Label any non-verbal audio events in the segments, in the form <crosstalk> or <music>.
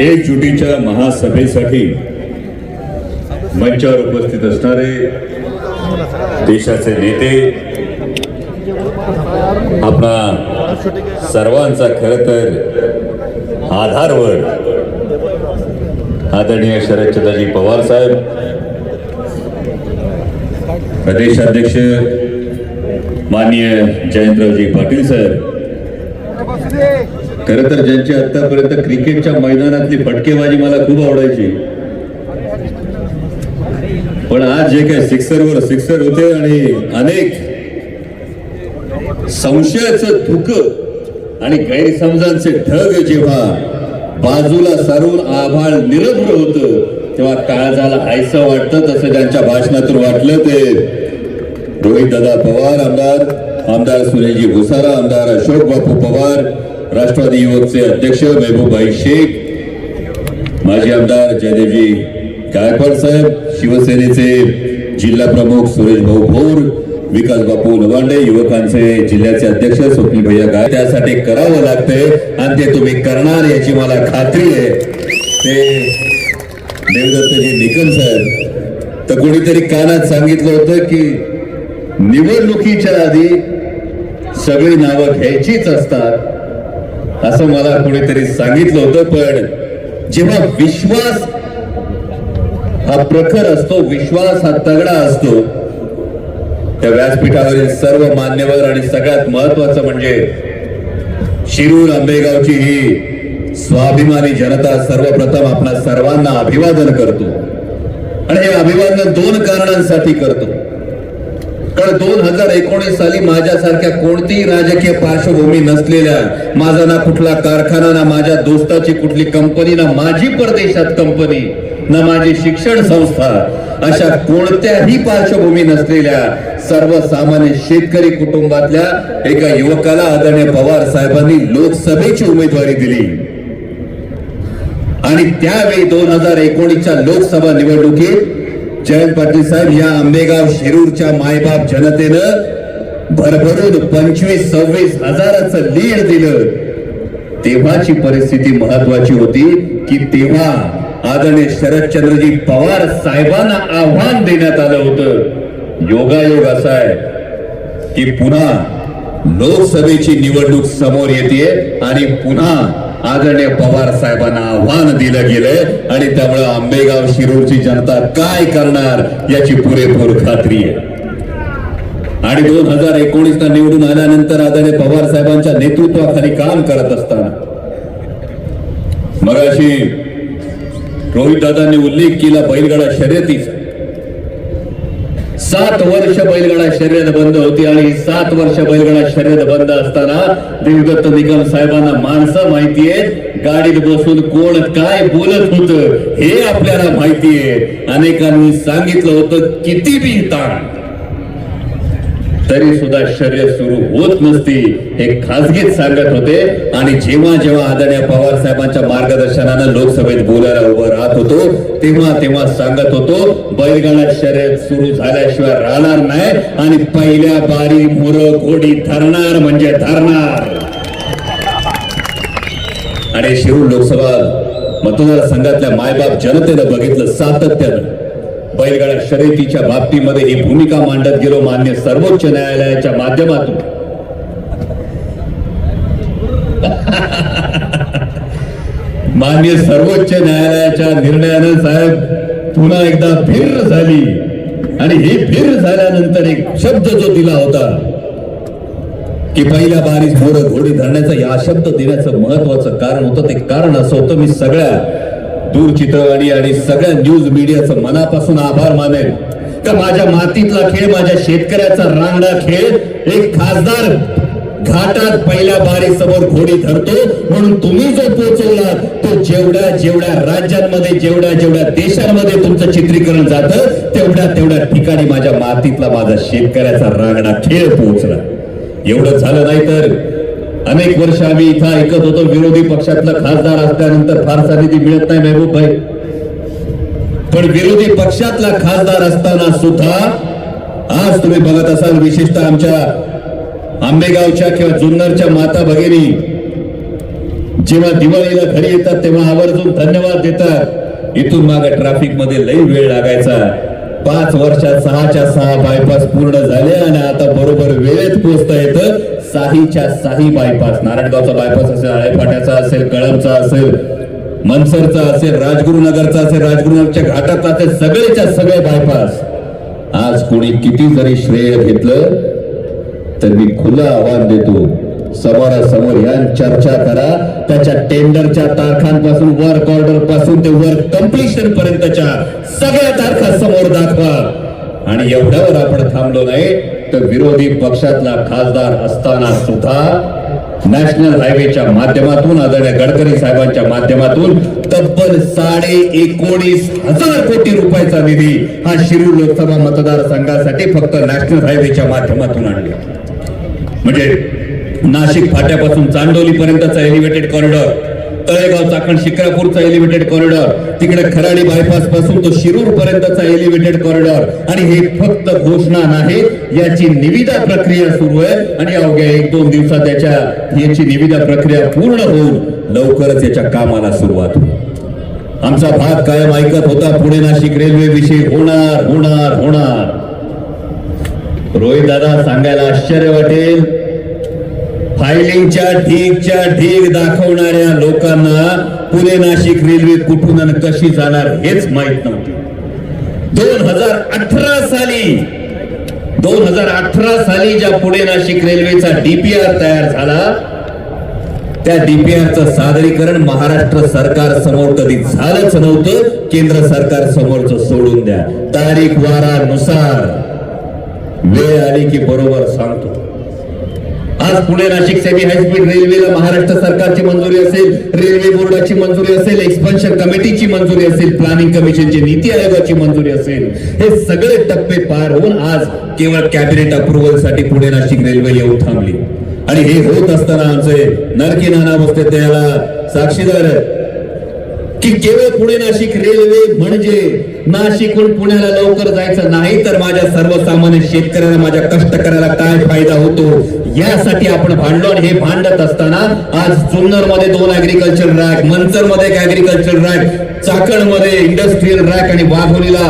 एकजुटीच्या महासभेसाठी मंचावर उपस्थित असणारे देशाचे नेते आपला सर्वांचा खर तर आधारवर आदरणीय शरदचंद्रजी पवार साहेब प्रदेशाध्यक्ष माननीय जयंतरावजी पाटील साहेब खर तर ज्यांची आतापर्यंत क्रिकेटच्या मैदानातली फटकेबाजी मला खूप आवडायची. पण आज जे काही सिक्सरवर सिक्सर होते आणि अनेक संशयाचं धुक आणि गैरसमजांचे ढग जेव्हा बाजूला सारून आभाळ निरभ्र होत तेव्हा काळजाला आयसं वाटतं तसं त्यांच्या भाषणातून वाटलं ते रोहित दादा पवार आमदार आमदार सुनीलजी भुसारा आमदार अशोक बापू पवार राष्ट्रवादी युवकचे अध्यक्ष महबूबाई शेख माजी आमदार जयदेवजी गायकवाड साहेब शिवसेनेचे जिल्हा प्रमुख सुरेश भाऊ भोर विकास बापू नवांडे युवकांचे जिल्ह्याचे अध्यक्ष स्वप्नील भैया गाय. त्यासाठी करावं लागतंय आणि ते तुम्ही करणार याची मला खात्री आहे. ते देवदत्तजी निकम साहेब तर कोणीतरी कानात सांगितलं होतं की निवडणुकीच्या आधी सगळी नावं घ्यायचीच असतात. असं मला कोणीतरी सांगितलं होतं पण जेव्हा विश्वास हा प्रखर असतो विश्वास हा तगडा असतो त्या व्यासपीठावरील सर्व मान्यवर आणि सगळ्यात महत्वाचं म्हणजे शिरूर आंबेगावची ही स्वाभिमानी जनता सर्वप्रथम आपणा सर्वांना अभिवादन करतो. आणि हे अभिवादन दोन कारणांसाठी करतो. कारण दोन हजार एकोणीस साली माझ्यासारख्या कोणतीही राजकीय पार्श्वभूमी नसलेल्या माझा ना कुठला कारखाना ना माझ्या दोस्ताची कुठली कंपनी ना माझी परदेशात कंपनी ना माझी शिक्षण संस्था अशा कोणत्याही पार्श्वभूमी नसलेल्या सर्वसामान्य शेतकरी कुटुंबातल्या एका युवकाला आदरणीय पवार साहेबांनी लोकसभेची उमेदवारी दिली. आणि त्यावेळी दोन हजार एकोणीसच्या लोकसभा निवडणुकीत जयंत पाटील साहेब या आंबेगाव शिरूरच्या मायबाप जनतेनं भरभरून पंचवीस सव्वीस हजाराचं लीड दिलं. तेव्हाची परिस्थिती महत्वाची होती की तेव्हा आदरणीय शरदचंद्रजी पवार साहेबांना आव्हान देण्यात आलं होतं. योगायोग असा आहे की पुन्हा लोकसभेची निवडणूक समोर येते आणि पुन्हा आदरणीय पवार साहेबांना आव्हान दिलं गेलंय आणि त्यामुळे आंबेगाव शिरूरची जनता काय करणार याची पुरेपूर खात्री आहे. आणि दोन हजार एकोणीस ला निवडून आल्यानंतर आदरणीय पवार साहेबांच्या नेतृत्वाखाली काम करत असताना मगाशी रोहित दादांनी उल्लेख केला बैलगाडा शर्यतीचा. सात वर्ष बैलगाडा शर्यत बंद होती आणि सात वर्ष बैलगाडा शर्यत बंद असताना देवदत्त निकम साहेबांना माणसं माहितीये गाडीत बसून कोण काय बोलत होत हे आपल्याला माहितीये अनेकांनी सांगितलं होतं किती बी ताण. तरी सुद्धा शर्यत सुरू होत नसती हे खासगीत सांगत होते. आणि जेव्हा जेव्हा आदरणीय पवार साहेबांच्या मार्गदर्शनानं लोकसभेत बोलायला उभं राहत होतो तेव्हा तेव्हा सांगत होतो बैलगाडा शर्यत सुरू झाल्याशिवाय राहणार नाही आणि पहिल्या बारी मोर घोडी धरणार म्हणजे धरणार. आणि शिरूर लोकसभा मतदारसंघातल्या मायबाप जनतेनं बघितलं सातत्यानं. बैलगाडा शर्यतीच्या बाबतीमध्ये ही भूमिका मांडत गेलो मान्य सर्वोच्च न्यायालयाच्या माध्यमातून. <laughs> मान्य सर्वोच्च न्यायालयाच्या निर्णयानं साहेब पुन्हा एकदा भिर झाली. आणि ही भिर झाल्यानंतर एक शब्द जो दिला होता की पहिल्या बारीस मोर घोडी धरण्याचा या शब्द देण्याचं महत्वाचं कारण होतं. ते कारण असं होतं मी सगळ्या दूरचित्रवाणी आणि सगळ्या न्यूज मीडियाचं मनापासून आभार मानेल का माझ्या मातीतला खेळ माझ्या शेतकऱ्याचा रांगडा खेळ एक खासदार घाटात पहिल्या बारी समोर घोडी धरतो म्हणून तुम्ही जो पोहोचवला तो जेवढ्या जेवढ्या राज्यांमध्ये जेवढ्या जेवढ्या देशांमध्ये तुमचं चित्रीकरण जातं तेवढ्या तेवढ्या ठिकाणी माझ्या मातीतला माझा शेतकऱ्याचा रांगडा खेळ पोहोचला. एवढं झालं नाही तर अनेक वर्ष आम्ही इथं ऐकत होतो विरोधी पक्षातला खासदार असल्यानंतर फारसा निधी मिळत नाही मेहबूब भाई. पण विरोधी पक्षातला खासदार असताना सुद्धा आज तुम्ही बघत असाल विशेषतः आमच्या आंबेगावच्या किंवा जुन्नरच्या माता भगिनी जेव्हा दिवाळीला घरी येतात तेव्हा आवर्जून धन्यवाद देतात. इथून मागे ट्रॅफिकमध्ये लई वेळ लागायचा. पाच वर्षात सहाच्या सहा बायपास पूर्ण झाले आणि आता बरोबर वेळेत पोहोचता येतं. साहीच्या साही बायपास नारायणगावचा बायपास असेल आळेफाट्याचा असेल कळमचा असेल मनसरचा असेल राजगुरुनगरचा असेल राजगुरुनगरच्या घाटाचा असेल सगळेच्या सगळे बायपास आज कोणी किती जरी श्रेय घेतलं तर मी खुलं आव्हान देतो. समोरासमोर या चर्चा करा. त्याच्या टेंडरच्या तारखांपासून वर्क ऑर्डरपासून ते वर्क कम्प्लिशन पर्यंतच्या सगळ्या तारखा समोर दाखवा. आणि एवढ्यावर आपण थांबलो नाही. तर विरोधी पक्षातला खासदार असताना सुद्धा नॅशनल हायवेच्या माध्यमातून आदरणीय गडकरी साहेबांच्या माध्यमातून तब्बल साडे एकोणीस हजार कोटी रुपयाचा निधी हा शिरूर लोकसभा मतदारसंघासाठी फक्त नॅशनल हायवेच्या माध्यमातून आणले. म्हणजे नाशिक फाट्यापासून चांडोली पर्यंतचा एलिव्हेटेड कॉरिडॉर तळेगाव चाकण शिक्रापूरचा एलिव्हेटेड कॉरिडॉर तिकडे खराडी बायपासपासून तो शिरूर पर्यंतचा एलिव्हेटेड कॉरिडॉर आणि हे फक्त घोषणा नाही याची निविदा प्रक्रिया सुरू आहे. आणि अवघ्या एक दोन दिवसात त्याच्या याची निविदा प्रक्रिया पूर्ण होऊन लवकरच याच्या कामाला सुरुवात आमचा भाग कायम ऐकत होता पुणे नाशिक रेल्वे विषयी होणार होणार होणार. रोहित दादा सांगायला आश्चर्य वाटेल. फायलिंगच्या ढीगच्या ढीग दाखवणाऱ्या लोकांना पुणे नाशिक रेल्वे कुठून आणि कशी जाणार हेच माहीत नव्हते. दोन हजार अठरा साली दोन हजार अठरा साली ज्या पुणे नाशिक रेल्वेचा डीपीआर तयार झाला त्या डीपीआरचं सादरीकरण महाराष्ट्र सरकार समोर कधी झालंच नव्हतं. केंद्र सरकार समोरच सोडून द्या. तारीख वारानुसार वेळ आली की बरोबर सांगतो. आज Pune Nashik semi high speed रेल्वेला महाराष्ट्र सरकारची मंजुरी असेल रेल्वे बोर्डाची मंजुरी असेल एक्सपान्शन कमिटीची मंजुरी असेल प्लॅनिंग कमिशनची नीती आयोगाची मंजुरी असेल. हे सगळे टप्पे पार होऊन आज केवळ कॅबिनेट अप्रुव्हलसाठी पुणे नाशिक रेल्वे येऊन थांबली. आणि हे होत असताना आमचे नरकी नाना बसते त्याला साक्षीदार की केवळ पुणे नाशिक रेल्वे म्हणजे नाशिकहून पुण्याला लवकर जायचं नाही तर माझ्या सर्वसामान्य शेतकऱ्याला माझ्या कष्टकऱ्याला काय फायदा होतो? यासाठी आपण भांडलो आणि हे भांडत असताना आज जुन्नरमध्ये दोन ऍग्रिकल्चर रॅक मंचरमध्ये एक ऍग्रिकल्चर रॅक चाकणमध्ये इंडस्ट्रीयल रॅक आणि वाघोलीला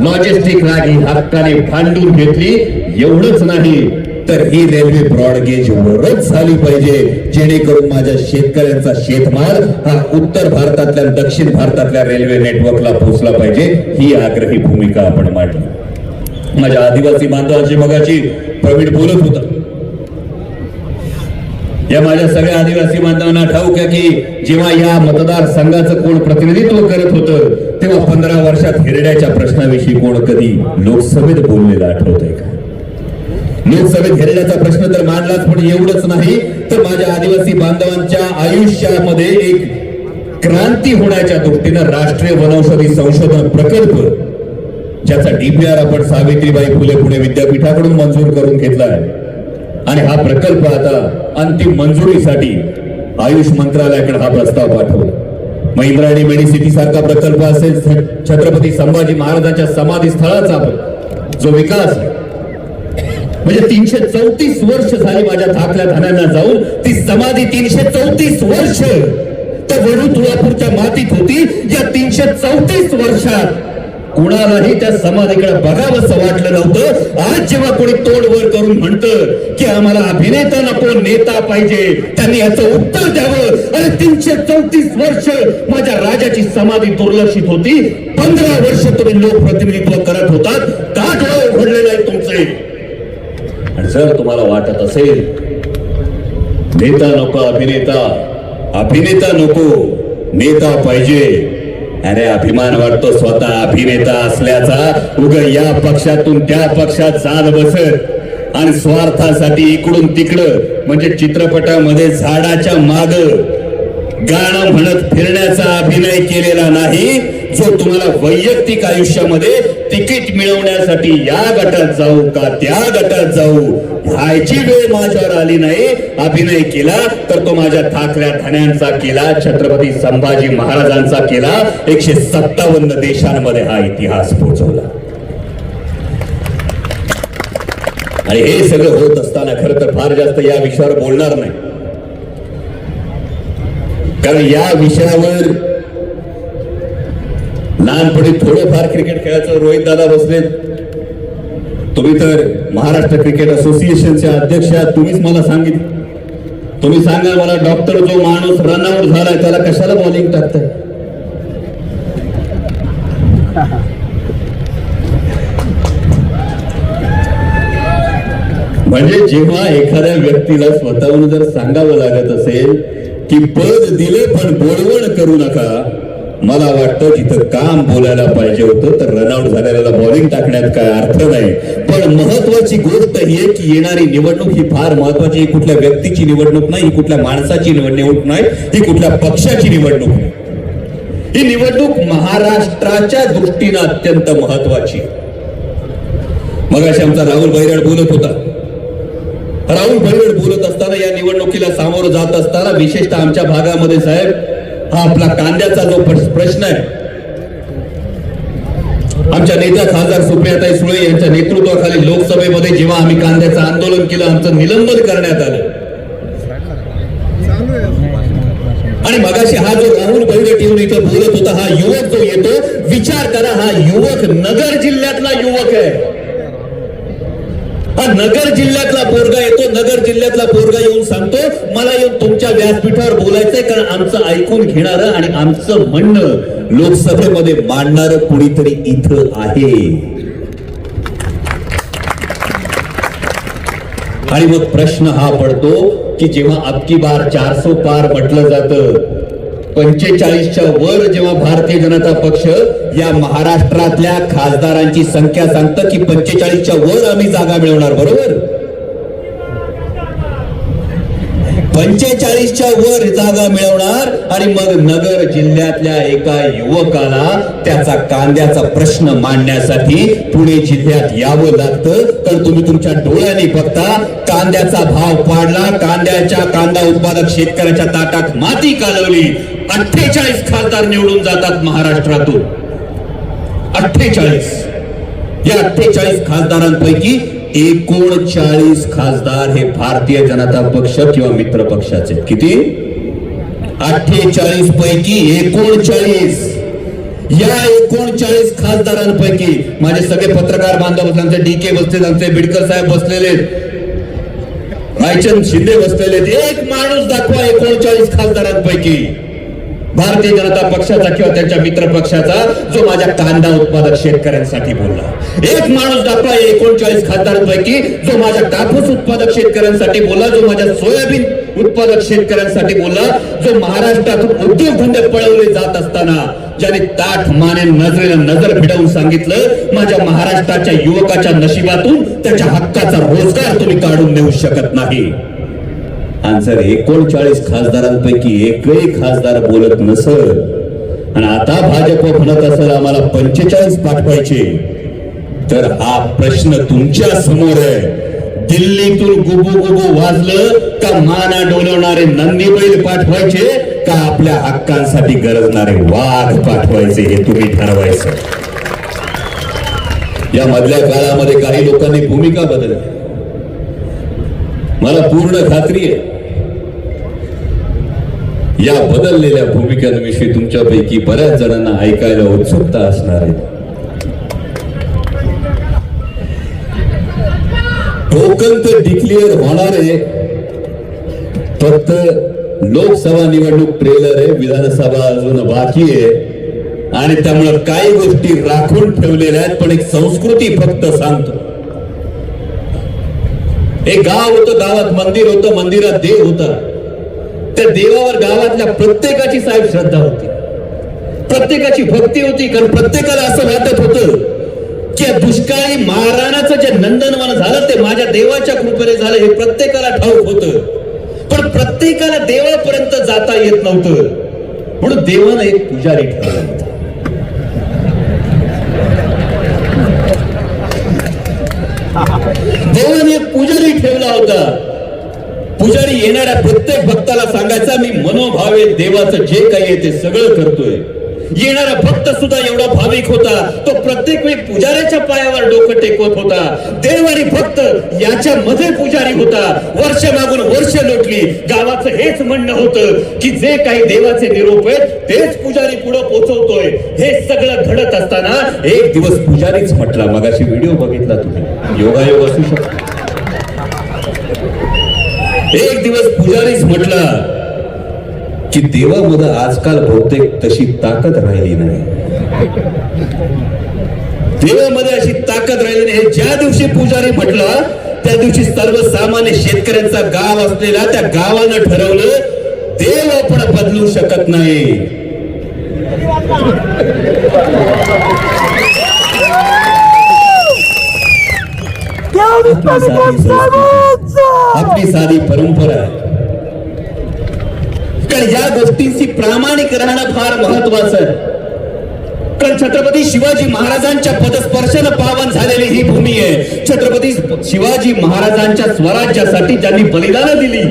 लॉजिस्टिक रॅक ही हक्काने भांडून घेतली. एवढंच नाही तर ही रेल्वे ब्रॉडगेज वरच झाली पाहिजे जेणेकरून माझ्या शेतकऱ्यांचा शेतमाल हा उत्तर भारतातल्या दक्षिण भारतातल्या रेल्वे नेटवर्कला पोहोचला पाहिजे. ही आग्रही भूमिका आपण मांडली. माझ्या आदिवासी बांधवांची मगाची प्रवीण बोलत होता. या माझ्या सगळ्या आदिवासी बांधवांना ठाऊक आहे की जेव्हा या मतदारसंघाचं कोण प्रतिनिधित्व करत होतं तेव्हा पंधरा वर्षात हिरड्याच्या प्रश्नाविषयी कोण कधी लोकसभेत बोललेलं आठवतंय का? लोकसभेत घेण्याचा प्रश्न तर मांडलाच पण एवढंच नाही. तर माझ्या आदिवासी बांधवांच्या आयुष्यामध्ये एक क्रांती होण्याच्या दृष्टीनं राष्ट्रीय वनौषधी संशोधन प्रकल्प ज्याचा डीपीआर आपण सावित्रीबाई फुले पुणे विद्यापीठाकडून मंजूर करून घेतला आहे आणि हा प्रकल्प आता अंतिम मंजुरीसाठी आयुष मंत्रालयाकडे हा प्रस्ताव पाठवला. महिंद्राणी मेडिसिटी सारखा प्रकल्प असेल छत्रपती संभाजी महाराजांच्या समाधी स्थळाचा जो विकास म्हणजे तीनशे चौतीस वर्ष झाली माझ्या थाकल्या धान्यांना जाऊन ती समाधी तीनशे चौतीस वर्ष. त्या वडू तुळापूरच्या मातीत होती या तीनशे चौतीस वर्षात कुणालाही त्या समाजाकडे बघावंसं वाटलं नव्हतं. आज जेव्हा कोणी तोड वर करून म्हणतं की आम्हाला अभिनेता नको नेता पाहिजे त्यांनी याचं उत्तर द्यावं. अरे तीनशे चौतीस वर्ष माझ्या राजाची समाधी दुर्लक्षित होती. पंधरा वर्ष तुम्ही लोकप्रतिनिधित्व करत होतात. का डोळे उघडलेलं आहे तुमचे? आणि जर तुम्हाला वाटत असेल नेता नको अभिनेता अभिनेता नको नेता पाहिजे अरे अभिमान वाटतो स्वतः अभिनेता असल्याचा. उग या पक्षातून त्या पक्षात चाल बसत. आणि स्वार्थासाठी इकडून तिकडं म्हणजे चित्रपटामध्ये झाडाच्या माग. गाणं म्हणत फिरण्याचा अभिनय केलेला नाही जो तुम्हाला वैयक्तिक आयुष्यामध्ये तिकीट मिळवण्यासाठी या गटात जाऊ का त्या गटात जाऊ ह्याची वेळ माझ्यावर आली नाही. अभिनय केला तर तो माझ्या थाकल्या ठाण्यांचा केला छत्रपती संभाजी महाराजांचा केला एकशे सत्तावन्न देशांमध्ये हा इतिहास पोचवला. आणि हे सगळं होत असताना खरं तर फार जास्त या विषयावर बोलणार नाही. कारण या विषयावर लहानपणी थोडंफार क्रिकेट खेळायचं रोहित दादा बसले तुम्ही तर महाराष्ट्र क्रिकेट असोसिएशनचे अध्यक्ष आहात तुम्हीच मला सांगितलं. तुम्ही सांगा मला डॉक्टर जो माणूस रनआउट झालाय त्याला कशाला बॉलिंग टाकताय? म्हणजे जेव्हा एखाद्या व्यक्तीला स्वतःहून जर सांगावं लागत असेल की पद दिले पण बोलवण करू नका. मला वाटतं तिथं काम बोलायला पाहिजे होतं तर रनआउट झालेल्याला बॉलिंग टाकण्यात काय अर्थ नाही. पण महत्वाची गोष्ट ही आहे की येणारी निवडणूक ही फार महत्वाची कुठल्या व्यक्तीची निवडणूक नाही ही कुठल्या माणसाची निवडणूक नाही ही कुठल्या पक्षाची निवडणूक नाही. ही निवडणूक महाराष्ट्राच्या दृष्टीनं अत्यंत महत्वाची मग अशी आमचा राहुल बैराड बोलत होता राहुल बैरड बोलत असताना या निवडणुकीला सामोरं जात असताना विशेषतः आमच्या भागामध्ये साहेब हा आपला कांद्याचा जो प्रश्न आहे. आमच्या नेत्या खासदार सुप्रियाताई सुळे यांच्या नेतृत्वाखाली लोकसभेमध्ये जेव्हा आम्ही कांद्याचं आंदोलन केलं आमचं निलंबन करण्यात आलं. आणि मगाशी हा जो राहुल बैरट येऊन इथं बोलत होता हा युवक जो येतो विचार करा हा युवक नगर जिल्ह्यातला युवक आहे. हा नगर जिल्ह्यातला पोरगा येतो नगर जिल्ह्यातला पोरगा येऊन सांगतो मला येऊन तुमच्या व्यासपीठावर बोलायचंय कारण आमचं ऐकून घेणारं आणि आमचं म्हणणं लोकसभेमध्ये मांडणार कुणीतरी इथं आहे. आणि मग प्रश्न हा पडतो की जेव्हा अबकी बार चारसो पार म्हटलं जातं पंचेचाळीसच्या वर जेव्हा भारतीय जनता पक्ष या महाराष्ट्रातल्या खासदारांची संख्या सांगतं की पंचेचाळीसच्या वर आम्ही जागा मिळवणार बरोबर? पंचेचाळीसच्या वर जागा मिळवणार आणि मग नगर जिल्ह्यातल्या एका युवकाला त्याचा कांद्याचा प्रश्न मांडण्यासाठी पुणे जिल्ह्यात यावं लागतं. तर तुम्ही तुमच्या डोळ्याने बघता कांद्याचा भाव पाडला कांद्याच्या कांदा उत्पादक शेतकऱ्याच्या ताटात माती कालवली. अठ्ठेचाळीस खासदार निवडून जातात महाराष्ट्रातून. अठ्ठेचाळीस. या अठ्ठेचाळीस खासदारांपैकी एकोणचाळीस खासदार हे भारतीय जनता पक्ष किंवा मित्र पक्षाचे किती? अठ्ठेचाळीस पैकी एकोणचाळीस. या एकोणचाळीस खासदारांपैकी माझे सगळे पत्रकार बांधव बसले आमचे डी के बसलेले आमचे बिडकर साहेब बसलेले रायचंद शिंदे बसलेले एक माणूस दाखवा एकोणचाळीस खासदारांपैकी. भारतीय जनता पक्षाचा किंवा त्यांच्या मित्र पक्षाचा जो माझ्या कांदा उत्पादक शेतकऱ्यांसाठी बोलला. एक माणूस दाखवा एकोणचाळीस खासदारांपैकी जो माझ्या कापूस उत्पादक शेतकऱ्यांसाठी बोलला जो माझ्या सोयाबीन उत्पादक शेतकऱ्यांसाठी बोलला जो महाराष्ट्रातून उद्योगधंदे पळवले जात असताना ज्याने ताठ माने नजरेला नजर भिडवून सांगितलं माझ्या महाराष्ट्राच्या युवकाच्या नशिबातून त्याच्या हक्काचा रोजगार तुम्ही काढून देऊ शकत नाही. आणि जर एकोणचाळीस खासदारांपैकी एकही खासदार बोलत नसल. आणि आता भाजप म्हणत असेल आम्हाला पंचेचाळीस पाठवायचे. तर हा प्रश्न तुमच्यासमोर आहे. दिल्लीतून गुबू गुबू वाजलं का माना डोलवणारे नंदी बैल पाठवायचे का आपल्या हक्कांसाठी गरजणारे वाघ पाठवायचे हे तुम्ही ठरवायचं. या मधल्या काळामध्ये काही लोकांनी भूमिका बदलली मला पूर्ण खात्री आहे. या बदललेल्या भूमिकांविषयी तुमच्यापैकी बऱ्याच जणांना ऐकायला उत्सुकता असणार आहे. टोकन तर डिक्लेअर होणार आहे. फक्त लोकसभा निवडणूक ट्रेलर आहे विधानसभा अजून बाकी आहे. आणि त्यामुळे काही गोष्टी राखून ठेवलेल्या आहेत पण एक संस्कृती फक्त सांगतो. एक गाव होतं गावात मंदिर होतं मंदिरात देव होता. त्या देवावर गावातल्या प्रत्येकाची साहेब श्रद्धा होती. प्रत्येकाची भक्ती होती कारण प्रत्येकाला असं वाटत होतं की दुष्काळी महाराणाचं जे नंदनवन झालं ते माझ्या देवाच्या कृपेने झालं हे प्रत्येकाला ठाऊक होतं. पण प्रत्येकाला देवापर्यंत जाता येत नव्हतं. म्हणून देवानं एक पुजारी ठरवला होता. देवाने एक पुजारी ठेवला होता. पुजारी येणाऱ्या प्रत्येक भक्ताला सांगायचा मी मनोभावे देवाचं जे काही आहे ते सगळं करतोय. येणारा भक्त सुद्धा एवढा भाविक होता. तो प्रत्येक वेळी पुजाऱ्याच्या पायावर डोकं टेकवत होता. देव आणि भक्त याच्या मध्ये पुजारी होता. वर्ष मागून वर्ष लोटली. गावाचं हेच म्हणणं होतं की जे काही देवाचे निरोप आहेत तेच पुजारी पुढे पोहोचवतोय हे सगळं घडत असताना एक दिवस पुजारीच म्हटला मगाशी व्हिडिओ बघितला तुम्ही. योगायोग असू शकतो. एक दिवस पुजारीच म्हटला की देवामध्ये आजकाल बहुतेक तशी ताकद राहिली नाही. देवामध्ये अशी ताकद राहिली नाही. हे ज्या दिवशी पुजारी म्हटला त्या दिवशी सर्वसामान्य शेतकऱ्यांचा गाव असलेला त्या गावानं ठरवलं देव आपण बदलू शकत नाही. आपली साधी संस्कृती, आपली साधी परंपरा आहे. कारण या गोष्टींशी प्रामाणिक राहणं फार महत्वाचं आहे. कारण छत्रपती शिवाजी महाराजांच्या पदस्पर्शानं पावन झालेली ही भूमी आहे. छत्रपती शिवाजी महाराजांच्या स्वराज्यासाठी ज्यांनी बलिदान दिली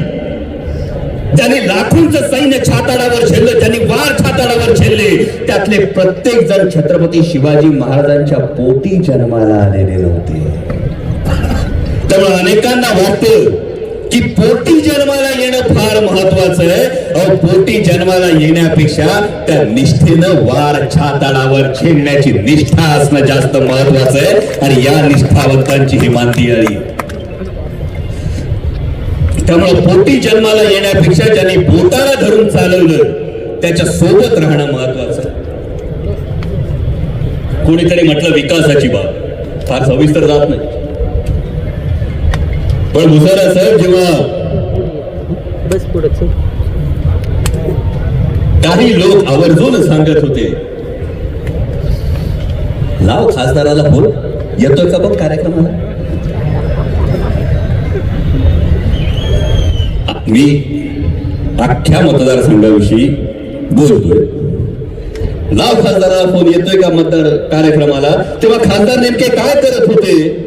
ज्यांनी लाखोंच सैन्य छाताडावर झेललं ज्यांनी वार छाताडावर झेलले त्यातले प्रत्येक जण छत्रपती शिवाजी महाराजांच्या पोटी जन्माला आलेले नव्हते. त्यामुळे अनेकांना वाटतं की पोटी जन्माला येणं फार महत्वाचं आहे. अहो पोटी जन्माला येण्यापेक्षा त्या निष्ठेनं वार छाताडावर झेलण्याची निष्ठा असणं जास्त महत्वाचं आहे. आणि या निष्ठावंतांची ही मानती आली. त्यामुळे पोटी जन्माला येण्यापेक्षा ज्यांनी बोटाला धरून चालवलं त्याच्या सोबत राहणं महत्वाचं आहे. कोणीतरी म्हटलं विकासाची बाब. फार सविस्तर जात नाही. पण मुसारा साहेब जेव्हा बस. काही लोक आवर्जून सांगत होते. लाव खासदाराला फोन. येतोय का बघ कार्यक्रमाला? मी अख्ख्या मतदारसंघाविषयी बोलतोय. लाव खासदाराला फोन. येतोय का मतदार कार्यक्रमाला? तेव्हा खासदार नेमके काय करत होते?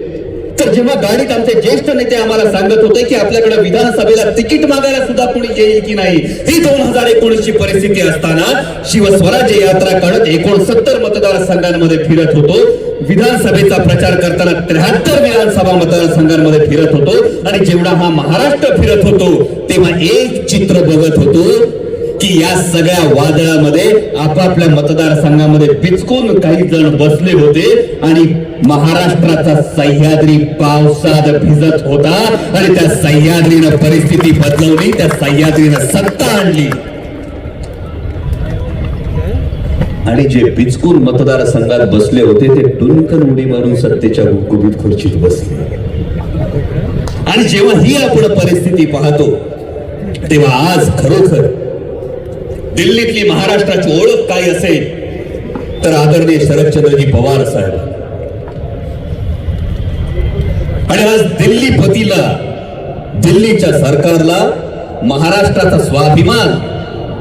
तर जेव्हा गाडीत आमचे ज्येष्ठ नेते आम्हाला सांगत होते की आपल्याकडे विधानसभेला तिकीट मागायला सुद्धा कोणी येईल की नाही ही दोन हजार एकोणीस ची परिस्थिती असताना शिवस्वराज्य यात्रा काढत एकोणसत्तर मतदारसंघांमध्ये फिरत होतो. विधानसभेचा प्रचार करताना त्र्याहत्तर विधानसभा मतदारसंघांमध्ये फिरत होतो. आणि जेवढा हा महाराष्ट्र फिरत होतो तेव्हा एक चित्र बघत होतो. की या सगळ्या वादळामध्ये आपापल्या मतदारसंघामध्ये पिचकून काही जण बसले होते आणि महाराष्ट्राचा सह्याद्री पावसात भिजत होता आणि त्या सह्याद्रीनं परिस्थिती बदलवली त्या सह्याद्रीनं सत्ता आणली. आणि जे पिचकून मतदारसंघात बसले होते ते टुनकन उडी मारून सत्तेच्या गुबगुबीत खुर्चीत बसले. आणि जेव्हा ही आपण परिस्थिती पाहतो तेव्हा आज खरोखर दिल्लीतली महाराष्ट्राची ओळख काय असेल तर आदरणीय शरदचंद्रजी पवार साहेब. आणि आज दिल्लीपतीला दिल्लीच्या सरकारला महाराष्ट्राचा स्वाभिमान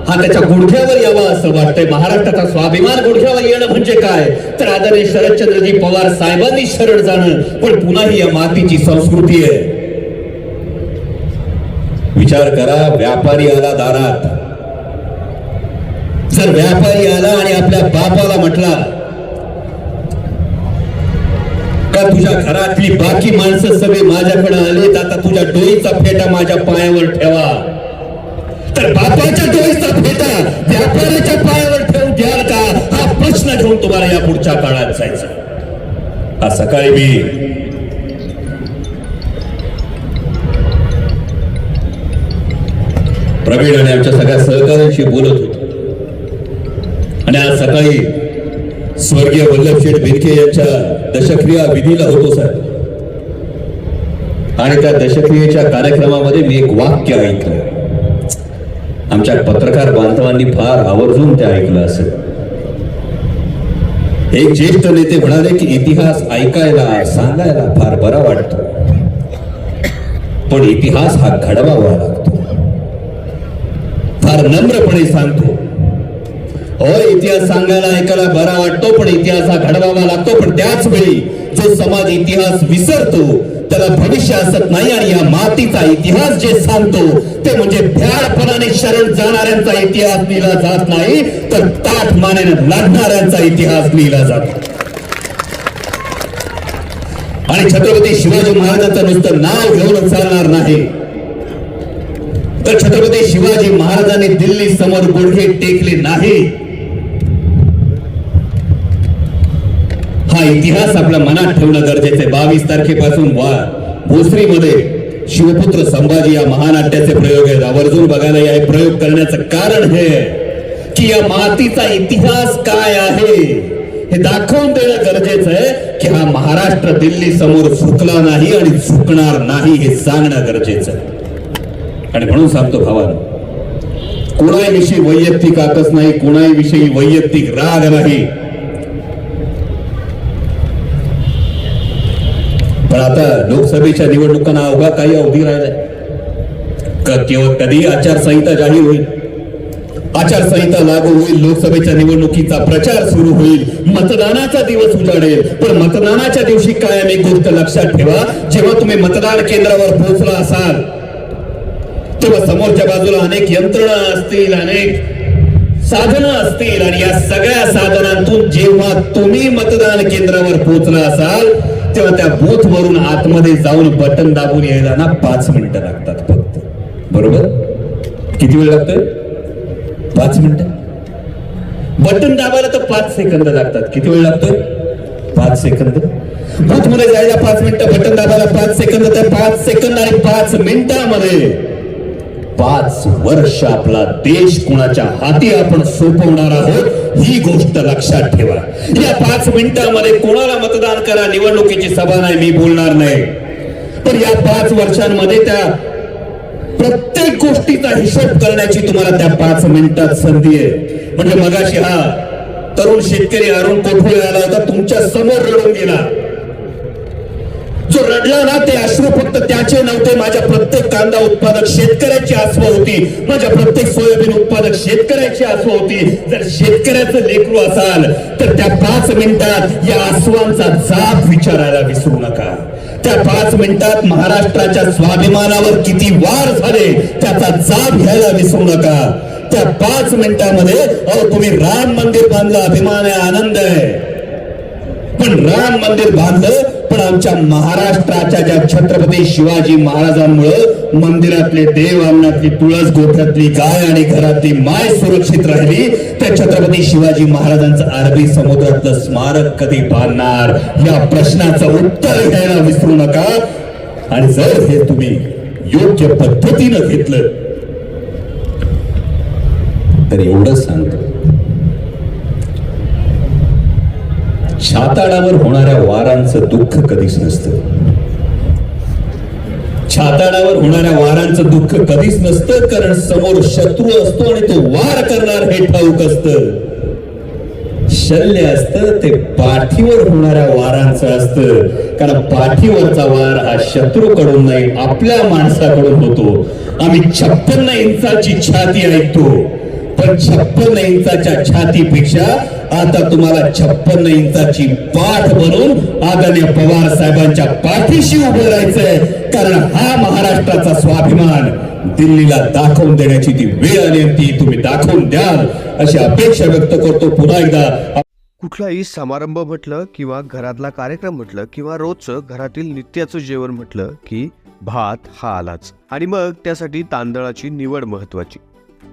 हा त्याच्या गुडघ्यावर यावा असं वाटतंय. महाराष्ट्राचा स्वाभिमान गुडघ्यावर येणं म्हणजे काय? तर आदरणीय शरदचंद्रजी पवार साहेबांनी शरण जाणं पण पुन्हा ही या मातीची संस्कृती आहे. विचार करा व्यापारी आला दारात. जर व्यापारी आला आणि आपल्या बापाला म्हटला का तुझ्या घरातली बाकी माणसं सगळे माझ्याकडे आले आता तुझ्या डोईचा फेटा माझ्या पायावर ठेवा. तर बापाच्या डोईचा फेटा व्यापाऱ्याच्या पायावर ठेवून द्याल का हा प्रश्न घेऊन तुम्हाला या पुढच्या काळात जायचा आज सकाळी मी प्रवीण आणि आमच्या सगळ्या सहकाऱ्यांशी बोलत होतो. आणि आज सकाळी स्वर्गीय वल्लभशेठ बिरके यांच्या दशक्रिया विधीला होतो सर आणि त्या दशक्रियेच्या कार्यक्रमामध्ये मी एक वाक्य ऐकलं. आमच्या पत्रकार बांधवांनी फार आवर्जून ते ऐकलं असेल. एक ज्येष्ठ नेते म्हणाले की इतिहास ऐकायला सांगायला फार बरा वाटतो. पण इतिहास हा घडवावा लागतो. फार नम्रपणे सांगतो. हो इतिहास सांगायला ऐकायला बरा वाटतो पण इतिहास हा घडवावा लागतो. पण त्याच वेळी जो समाज इतिहास विसरतो त्याला भविष्य असत नाही आणि या मातीचा इतिहास जे सांगतो ते म्हणजे भ्याडपणाने शरण जाणाऱ्यांचा इतिहास लिहिला जात नाही तर ताठ मानेने लढणाऱ्यांचा इतिहास लिहिला जातो आणि छत्रपती शिवाजी महाराजांचं नुसतं नाव घेऊन चालणार नाही. तर छत्रपती शिवाजी महाराजांनी दिल्ली समोर गुडघे टेकले नाही. हा इतिहास आपल्या मनात ठेवणं गरजेचं आहे. बावीस तारखेपासून वा भोसरीमध्ये शिवपुत्र संभाजी या महानाट्याचे प्रयोग आहेत. आवर्जून बघायला या प्रयोग करण्याचं कारण हे की या मातीचा इतिहास काय आहे? हे दाखवून देणं गरजेचं आहे की हा महाराष्ट्र दिल्ली समोर झुकला नाही आणि झुकणार नाही हे सांगणं गरजेचं आहे. आणि म्हणून सांगतो भावानं कोणाविषयी वैयक्तिक आकस नाही कोणाविषयी वैयक्तिक राग नाही पण आता लोकसभेच्या निवडणुकांना अवघा काही अवधी राहिलाय. केवळ कधी आचारसंहिता जाहीर होईल. आचारसंहिता लागू होईल लोकसभेच्या निवडणुकीचा प्रचार सुरू होईल मतदानाचा दिवस उजाडेल. पण मतदानाच्या दिवशी कायम एक गोष्ट लक्षात ठेवा जेव्हा तुम्ही मतदान केंद्रावर पोहोचला असाल तेव्हा समोरच्या बाजूला अनेक यंत्रणा असतील अनेक साधनं असतील. आणि या सगळ्या साधनांतून जेव्हा तुम्ही मतदान केंद्रावर पोहोचला असाल तेव्हा त्या बूथ वरून आतमध्ये जाऊन बटन दाबून यायला ना पाच मिनिटं लागतात फक्त. बरोबर? किती वेळ लागतोय? पाच मिनिटं. बटन दाबायला तर पाच सेकंद लागतात. किती वेळ लागतोय? पाच सेकंद बूथमध्ये जायला पाच मिनिटं बटन दाबायला पाच सेकंद तर पाच सेकंद आणि पाच मिनिटामध्ये पाच वर्ष आपला देश कुणाच्या हाती आपण सोपवणार आहोत ही गोष्ट लक्षात ठेवा. या पाच मिनिटांमध्ये कोणाला मतदान करा निवडणुकीची सभा नाही मी बोलणार नाही. पण या पाच वर्षांमध्ये त्या प्रत्येक गोष्टीचा हिशोब करण्याची तुम्हाला त्या पाच मिनिटात संधी आहे. म्हणजे मगाशी हा तरुण शेतकरी अरुण कोठुळे आला होता तुमच्यासमोर रडून गेला. जो रडला ना ते अश्रू फक्त त्याचे नव्हते. माझ्या प्रत्येक कांदा उत्पादक शेतकऱ्याची आसव होती. माझ्या प्रत्येक सोयाबीन उत्पादक शेतकऱ्याची आसव होती. जर शेतकऱ्याचं लेकरू असाल तर त्या पाच मिनिटात या आसवांचा जाप विचारायला विसरू नका. त्या पाच मिनिटात महाराष्ट्राच्या स्वाभिमानावर किती वार झाले त्याचा जाप घ्यायला विसरू नका. त्या पाच मिनिटामध्ये अहो तुम्ही राम मंदिर बांधलं अभिमान आहे आनंद आहे. पण राम मंदिर बांधलं पण आमच्या महाराष्ट्राच्या ज्या छत्रपती शिवाजी महाराजांमुळे मंदिरातले देव अंगणातली तुळस गोठ्यातली गाय आणि घरातली माय सुरक्षित राहिली त्या छत्रपती शिवाजी महाराजांचं अरबी समुद्रातलं स्मारक कधी बांधणार? या प्रश्नाचं उत्तर घ्यायला विसरू नका. आणि जर हे तुम्ही योग्य पद्धतीनं घेतलं तर एवढंच सांगतो. छाताडावर होणाऱ्या वारांचं दुःख कधीच नसतं. छाताडावर होणाऱ्या वारांचं दुःख कधीच नसतं कारण समोर शत्रू असतो आणि तो वार करणार हे ठाऊक असतं. शल्य असतं ते पाठीवर होणाऱ्या वारांचं असतं. कारण पाठीवरचा वार हा शत्रूकडून नाही आपल्या माणसाकडून होतो. आम्ही छप्पन्न इंचाची छाती ऐकतो. पण छप्पन्न इंचाच्या छातीपेक्षा आता तुम्हाला छप्पन्न इंचाची पाठ बनून आदरणीय पवार साहेबांच्या पाठीशी उभं राहायचंय. कारण हा महाराष्ट्राचा स्वाभिमान दिल्लीला दाखवून देण्याची ती वेळ आली ती तुम्ही दाखवून द्याल अशी अपेक्षा व्यक्त करतो पुन्हा एकदा. कुठलाही समारंभ म्हटलं किंवा घरातला कार्यक्रम म्हटलं किंवा रोजचं घरातील नित्याचं जेवण म्हटलं की भात हा आलाच. आणि मग त्यासाठी तांदळाची निवड महत्वाची.